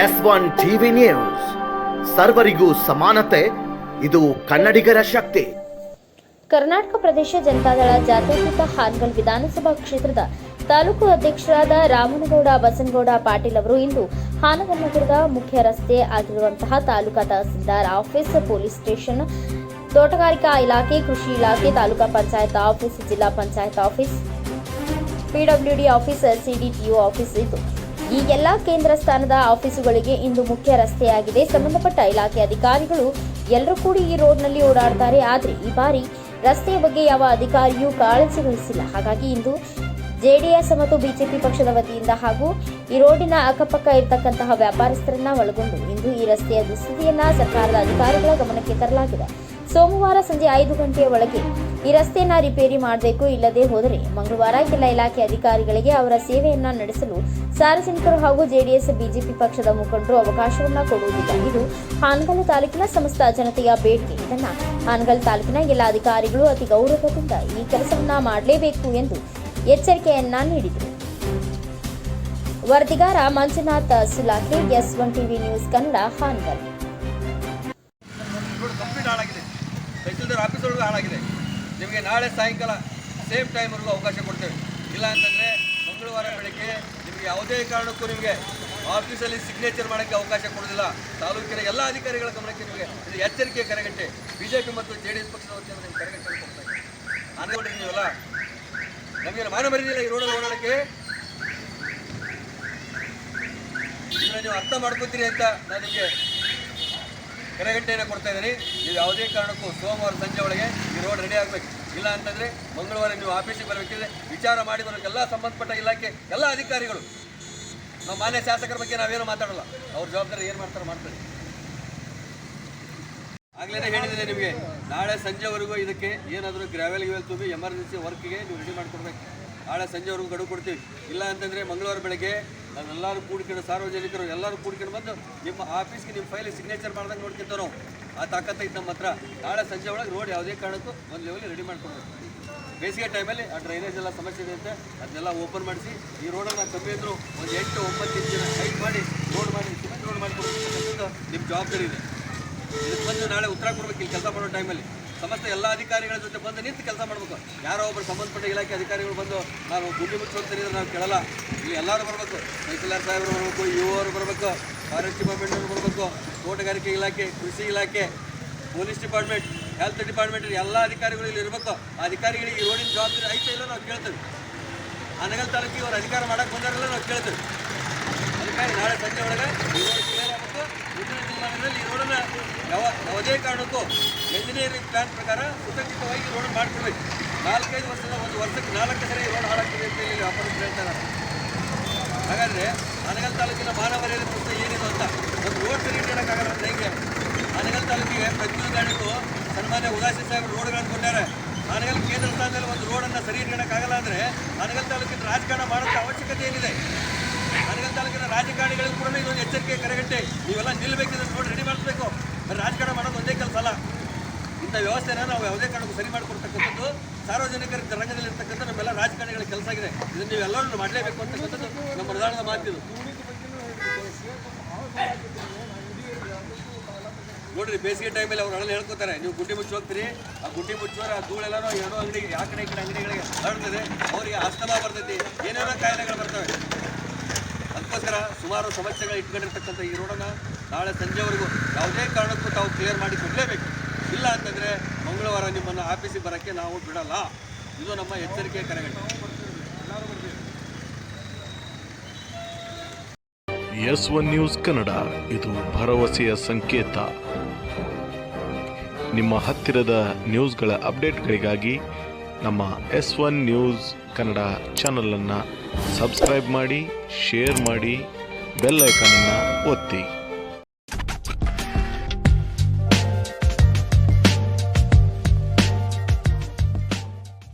S one TV news. ಸರ್ವರಿಗೂ ಸಮಾನತೆ, ಇದು ಕನ್ನಡಿಗರ ಶಕ್ತಿ. ಕರ್ನಾಟಕ ಪ್ರದೇಶ ಜನತಾದಳ ಜಾತ್ಯತೀತ ಹಾನಗಲ್ ವಿಧಾನಸಭಾ ಕ್ಷೇತ್ರದ ತಾಲೂಕು ಅಧ್ಯಕ್ಷರಾದ ರಾಮನಗೌಡ, ಬಸನಗೌಡ ಪಾಟೀಲ್ ಅವರು ಇಂದು ಹಾನಗಲ್ ನಗರದ ಮುಖ್ಯ ರಸ್ತೆ ಆಗಿರುವಂತಹ taluka tahsildar office, police station, ತೋಟಗಾರಿಕಾ ಇಲಾಖೆ, ಕೃಷಿ ಇಲಾಖೆ, taluka panchayat office, zilla panchayat office PWD office CDTO office ಇದು. ಈ ಎಲ್ಲ ಕೇಂದ್ರ ಸ್ಥಾನದ ಆಫೀಸುಗಳಿಗೆ ಇಂದು ಮುಖ್ಯ ರಸ್ತೆಯಾಗಿದೆ. ಸಂಬಂಧಪಟ್ಟ ಇಲಾಖೆ ಅಧಿಕಾರಿಗಳು ಎಲ್ಲರೂ ಕೂಡ ಈ ರೋಡ್ನಲ್ಲಿ ಓಡಾಡ್ತಾರೆ. ಆದರೆ ಈ ಬಾರಿ ರಸ್ತೆಯ ಬಗ್ಗೆ ಯಾವ ಅಧಿಕಾರಿಯೂ ಕಾಳಜಿ ವಹಿಸಿಲ್ಲ ಹಾಗಾಗಿ ಇಂದು ಜೆಡಿಎಸ್ ಮತ್ತು ಬಿಜೆಪಿ ಪಕ್ಷದ ವತಿಯಿಂದ ಹಾಗೂ ಈ ರೋಡಿನ ಅಕ್ಕಪಕ್ಕ ಇರತಕ್ಕಂತಹ ವ್ಯಾಪಾರಸ್ಥರನ್ನ ಒಳಗೊಂಡು ಇಂದು ಈ ರಸ್ತೆಯ ದುಸ್ಥಿತಿಯನ್ನ ಸರ್ಕಾರದ ಅಧಿಕಾರಿಗಳ ಗಮನಕ್ಕೆ ತರಲಾಗಿದೆ. ಸೋಮವಾರ ಸಂಜೆ ಐದು ಗಂಟೆಯ ಒಳಗೆ ಈ ರಸ್ತೆಯನ್ನ ರಿಪೇರಿ ಮಾಡಬೇಕು ಇಲ್ಲದೆ ಹೋದರೆ ಮಂಗಳವಾರ ಕೆಲ ಇಲಾಖೆ ಅಧಿಕಾರಿಗಳಿಗೆ ಅವರ ಸೇವೆಯನ್ನ ನಡೆಸಲು ಸಾರ್ವಜನಿಕರು ಹಾಗೂ ಜೆಡಿಎಸ್, ಬಿಜೆಪಿ ಪಕ್ಷದ ಮುಖಂಡರು ಅವಕಾಶವನ್ನ ಕೊಡುವುದಿಲ್ಲ. ಇದು ಹಾನಗಲ್ ತಾಲೂಕಿನ ಸಮಸ್ತ ಜನತೆಯ ಬೇಡಿಕೆ. ಇದನ್ನ ಹಾನಗಲ್ ತಾಲೂಕಿನ ಎಲ್ಲ ಅಧಿಕಾರಿಗಳು ಅತಿ ಗೌರವದಿಂದ ಈ ಕೆಲಸವನ್ನ ಮಾಡಲೇಬೇಕು ಎಂದು ಎಚ್ಚರಿಕೆಯನ್ನ ನೀಡಿದರು. ವರದಿಗಾರ Manjunath, Sulakhe, S one TV news Kannada Hanagal. ನಿಮಗೆ ನಾಳೆ ಸಾಯಂಕಾಲ ಸೇಮ್ ಟೈಮಲ್ಲೂ ಅವಕಾಶ ಕೊಡ್ತೇವೆ. ಇಲ್ಲ ಅಂತಂದರೆ ಮಂಗಳವಾರ ಬೆಳಗ್ಗೆ ನಿಮಗೆ ಯಾವುದೇ ಕಾರಣಕ್ಕೂ ನಿಮಗೆ ಆಫೀಸಲ್ಲಿ ಸಿಗ್ನೇಚರ್ ಮಾಡೋಕ್ಕೆ ಅವಕಾಶ ಕೊಡೋದಿಲ್ಲ ತಾಲೂಕಿನ ಎಲ್ಲ ಅಧಿಕಾರಿಗಳ ಗಮನಕ್ಕೆ ನಿಮಗೆ ಇದು ಎಚ್ಚರಿಕೆ ಕರೆಗಟ್ಟೆ ಬಿ ಜೆ ಪಿ ಮತ್ತು ಜೆ ಡಿ ಎಸ್ ಪಕ್ಷದ ವತಿಯಿಂದ ನಿಮ್ಗೆ ಕರೆಗಟ್ಟೆ ಕೊಡ್ತಾ ಅನ್ಕೊಂಡಿರಿ ನೀವಲ್ಲ? ನಮಗೆ ಮಾನ ಮರ್ಯಾದಿಲ್ಲ ಈ ರೋಡಲ್ಲಿ ಓಡಾಡೋಕ್ಕೆ? ನೀವು ಅರ್ಥ ಮಾಡ್ಕೊತೀರಿ ಅಂತ ನಾನು ನಿಮಗೆ ಕರೆಗಂಟೆಯನ್ನು ಕೊಡ್ತಾ ಇದ್ದೀನಿ ನೀವು ಯಾವುದೇ ಕಾರಣಕ್ಕೂ ಸೋಮವಾರ ಸಂಜೆ ಒಳಗೆ ಈ ರೋಡ್ ರೆಡಿ ಆಗಬೇಕು. ಇಲ್ಲ ಅಂತಂದರೆ ಮಂಗಳವಾರ ನೀವು ಆಫೀಸಿಗೆ ಬರಬೇಕಿದ್ರೆ ವಿಚಾರ ಮಾಡಿ ಬರಬೇಕು. ಎಲ್ಲ ಸಂಬಂಧಪಟ್ಟ ಇಲಾಖೆ, ಎಲ್ಲ ಅಧಿಕಾರಿಗಳು. ನಮ್ಮ ಮಾನ್ಯ ಶಾಸಕರ ಬಗ್ಗೆ ನಾವೇನು ಮಾತಾಡಲ್ಲ. ಅವ್ರ ಜವಾಬ್ದಾರಿ ಏನು ಮಾಡ್ತಾರೆ ಮಾಡ್ತಾರೆ. ಆಗ್ಲೇ ಹೇಳಿದ್ದೀನಿ ನಿಮಗೆ, ನಾಳೆ ಸಂಜೆವರೆಗೂ ಇದಕ್ಕೆ ಏನಾದರೂ ಗ್ರಾವೆಲ್ ಗಿವೆಲ್ ತುಂಬಿ ಎಮರ್ಜೆನ್ಸಿ ವರ್ಕ್ಗೆ ನೀವು ರೆಡಿ ಮಾಡಿಕೊಡ್ಬೇಕು. ನಾಳೆ ಸಂಜೆವರೆಗೂ ಗಡುವು ಕೊಡ್ತೀವಿ. ಇಲ್ಲ ಅಂತಂದರೆ ಮಂಗಳವಾರ ಬೆಳಗ್ಗೆ ನಾವೆಲ್ಲರೂ ಕೂಡ್ಕೊಂಡು ಸಾರ್ವಜನಿಕರು ಎಲ್ಲರೂ ಕೂಡ್ಕೊಂಡು ಬಂದು ನಿಮ್ಮ ಆಫೀಸ್ಗೆ ನಿಮ್ಮ ಫೈಲ್ ಸಿಗ್ನೇಚರ್ ಮಾಡ್ದಂಗೆ ನೋಡ್ಕೊಂತ ನಾವು. ಆ ತಾಕತ್ತೈತೆ ನಮ್ಮ ಹತ್ರ. ನಾಳೆ ಸಂಜೆ ಒಳಗೆ ರೋಡ್ ಯಾವುದೇ ಕಾರಣಕ್ಕೂ ಒಂದು ಲೆವೆಲ್ ರೆಡಿ ಮಾಡ್ಕೊಂಡು ಬೇಸಿಗೆ ಟೈಮಲ್ಲಿ ಆ ಡ್ರೈನೇಜ್ ಎಲ್ಲ ಸಮಸ್ಯೆ ಇದೆ ಅಂತ ಅದನ್ನೆಲ್ಲ ಓಪನ್ ಮಾಡಿಸಿ, ಈ ರೋಡನ್ನು ಕಮ್ಮಿ ಅಂದರೂ ಒಂದು ಎಂಟು ಒಂಬತ್ತು ಇಂಚಿನ ಹೈಟ್ ಮಾಡಿ ರೋಡ್ ಮಾಡಿ ಸಿಮೆಂಟ್ ರೋಡ್ ಮಾಡಿಕೊಡ್ಬೇಕು ನಿಮ್ಮ ಜವಾಬ್ದಾರಿ ಇದೆ. ಇದಕ್ಕೆ ಬಂದು ನಾಳೆ ಉತ್ತರ ಕೊಡ್ಬೇಕು ಇಲ್ಲಿ ಕೆಲಸ ಮಾಡೋ ಟೈಮಲ್ಲಿ ಸಮಸ್ತ ಎಲ್ಲ ಅಧಿಕಾರಿಗಳ ಜೊತೆ ಬಂದು ನಿಂತು ಕೆಲಸ ಮಾಡಬೇಕು. ಯಾರೋ ಒಬ್ಬರು ಸಂಬಂಧಪಟ್ಟ ಇಲಾಖೆ ಅಧಿಕಾರಿಗಳು ಬಂದು ನಾವು ಗುಂಡಿ ಮುಚ್ಚಿ ಹೋಗ್ತೀನಿ ನಾವು ಕೇಳಲ್ಲ. ಇಲ್ಲಿ ಎಲ್ಲರೂ ಬರಬೇಕು. ತಹಸೀಲ್ದಾರ್ ಸಾಹೇಬರು ಬರಬೇಕು ಯು ಅವರು ಬರಬೇಕು, ಫಾರೆಸ್ಟ್ ಡಿಪಾರ್ಟ್ಮೆಂಟ್ ಅವರು ಬರಬೇಕು, ತೋಟಗಾರಿಕೆ ಇಲಾಖೆ, ಕೃಷಿ ಇಲಾಖೆ, ಪೊಲೀಸ್ ಡಿಪಾರ್ಟ್ಮೆಂಟ್, ಹೆಲ್ತ್ ಡಿಪಾರ್ಟ್ಮೆಂಟ್ ಎಲ್ಲ ಅಧಿಕಾರಿಗಳು ಇಲ್ಲಿ ಇರಬೇಕು. ಆ ಅಧಿಕಾರಿಗಳಿಗೆ ಈ ರೋಡಿನ ಜವಾಬ್ದಾರಿ ಐತೆ ಇಲ್ಲ ನಾವು ಕೇಳ್ತೇವೆ. ಅನಗಲ್ ತಾಲೂಕಿಗೆ ಅವ್ರು ಅಧಿಕಾರ ಮಾಡಕ್ಕೆ ಬಂದಾರಲ್ಲ ನಾವು ಕೇಳ್ತೇವೆ. ಅಧಿಕಾರಿ ನಾಳೆ ಸಂಜೆ ಒಳಗೆ ಈ ರೋಡ್ ಕ್ಲಿಯರ್ ಆಗಬೇಕು ಮುಂದಿನ ದಿನಮಾನಗಳಲ್ಲಿ ಈ ರೋಡನ್ನು ಯಾವ ಯಾವುದೇ ಕಾರಣಕ್ಕೂ ಎಂಜಿನಿಯರಿಂಗ್ ಪ್ಲಾನ್ ಪ್ರಕಾರ ಸುಸಜ್ಜಿತವಾಗಿ ರೋಡ್ ಮಾಡಿಕೊಡ್ಬೇಕು ನಾಲ್ಕೈದು ವರ್ಷದ ಒಂದು ವರ್ಷಕ್ಕೆ ನಾಲ್ಕು ಸರಿ ರೋಡ್ ಹಾಳಾಗ್ತದೆ ಅಂತ ಹೇಳಿ ವ್ಯಾಪಾರಸ್ಥರು ಹೇಳ್ತಾರೆ ಹಾಗಾದರೆ ಅನಗಲ್ ತಾಲೂಕಿನ ಮಾನವರಿಯರ ಪ್ರಶ್ನೆ ಏನಿದೆ ಅಂತ ಒಂದು ರೋಡ್ ಸರಿ ಇಡೋಕ್ಕಾಗಲ್ಲ ಅಂತ ಹೇಗೆ? ಅನಗಲ್ ತಾಲೂಕಿಗೆ ಪ್ರತಿಯೊಂದು ಕಾರಣಕ್ಕೂ ಸನ್ಮಾನ್ಯ ಉದಾಸಿ ಸಾಹೇಬರು ರೋಡ್ಗಳನ್ನು ಕೊಟ್ಟಾರೆ ಅನಗಲ್ ಕೇಂದ್ರ ಸ್ಥಾನದಲ್ಲಿ ಒಂದು ರೋಡನ್ನು ಸರಿ ಇಟ್ಕೊಳಕ್ಕಾಗಲ್ಲ ಅಂದರೆ ಅನಗಲ್ ತಾಲೂಕಿನ ರಾಜಕಾರಣ ಮಾಡೋಕ್ಕೆ ಅವಶ್ಯಕತೆ ಏನಿದೆ? ಅನಗಲ್ ತಾಲೂಕಿನ ರಾಜಕಾರಣಿಗಳಿಗೂ ಕೂಡ ಇದೊಂದು ಎಚ್ಚರಿಕೆ ಕರೆಗಟ್ಟೆ ನೀವೆಲ್ಲ ನಿಲ್ಲಬೇಕಿದ್ರೆ ರೋಡ್ ರೆಡಿ ಮಾಡಿಸ್ಬೇಕು ಬರೀ ರಾಜಕಾರಣ ಮಾಡೋದು ಒಂದೇ ಕೆಲಸ ಅಲ್ಲ ಇಂಥ ವ್ಯವಸ್ಥೆನ ನಾವು ಯಾವುದೇ ಕಾರಣಕ್ಕೂ ಸರಿ ಮಾಡಿಕೊಡ್ತಕ್ಕಂಥದ್ದು ಸಾರ್ವಜನಿಕರ ರಂಗದಲ್ಲಿ ಇರ್ತಕ್ಕಂಥ ನಮ್ಮೆಲ್ಲ ರಾಜಕಾರಣಿಗಳ ಕೆಲಸ ಆಗಿದೆ. ಇದನ್ನು ನೀವೆಲ್ಲರೂ ಮಾಡಲೇಬೇಕು ಅಂತಕ್ಕಂಥದ್ದು ನಮ್ಮ ಪ್ರಧಾನದ ಮಾತಿದು ನೋಡ್ರಿ, ಬೇಸಿಗೆ ಟೈಮಲ್ಲಿ ಅವ್ರು ಹಳ್ಳಿ ಹೇಳ್ಕೊತಾರೆ, ನೀವು ಗುಂಡಿ ಮುಚ್ಚಿ ಹೋಗ್ತೀರಿ, ಆ ಗುಂಡಿ ಮುಚ್ಚೋರು ಆ ಧೂಳೆಲ್ಲನೋ ಎರಡು ಅಂಗಡಿ ಆ ಕಡೆ ಈ ಕಡೆ ಅಂಗಡಿಗಳಿಗೆ ಹರಡ್ತದೆ, ಅವರಿಗೆ ಅಸ್ತಮಾ ಬರ್ತೈತಿ, ಏನೇನೋ ಕಾಯಿಲೆಗಳು ಬರ್ತವೆ. ಅದಕ್ಕೋಸ್ಕರ ಸುಮಾರು ಸಮಸ್ಯೆಗಳು ಇಟ್ಕೊಂಡಿರ್ತಕ್ಕಂಥ ಈ ರೋಡನ್ನು ನಾಳೆ ಸಂಜೆವರೆಗೂ ಯಾವುದೇ ಕಾರಣಕ್ಕೂ ತಾವು ಕ್ಲಿಯರ್ ಮಾಡಿ ಕೊಡಲೇಬೇಕು. ಇಲ್ಲ ಅಂತಂದರೆ ಮಂಗಳವಾರ ನಿಮ್ಮನ್ನು ಆಫೀಸಿಗೆ ಬರೋಕ್ಕೆ ನಾವು ಬಿಡಲ್ಲ. ಇದು ನಮ್ಮ ಎಚ್ಚರಿಕೆ ಕರೆಗಂಟೆ. ಎಸ್ ಒನ್ ನ್ಯೂಸ್ ಕನ್ನಡ, ಇದು ಭರವಸೆಯ ಸಂಕೇತ. ನಿಮ್ಮ ಹತ್ತಿರದ ನ್ಯೂಸ್ಗಳ ಅಪ್ಡೇಟ್ಗಳಿಗಾಗಿ ನಮ್ಮ ಎಸ್ ಒನ್ ನ್ಯೂಸ್ ಕನ್ನಡ ಚಾನಲನ್ನು ಸಬ್ಸ್ಕ್ರೈಬ್ ಮಾಡಿ, ಶೇರ್ ಮಾಡಿ, ಬೆಲ್ ಒತ್ತಿ.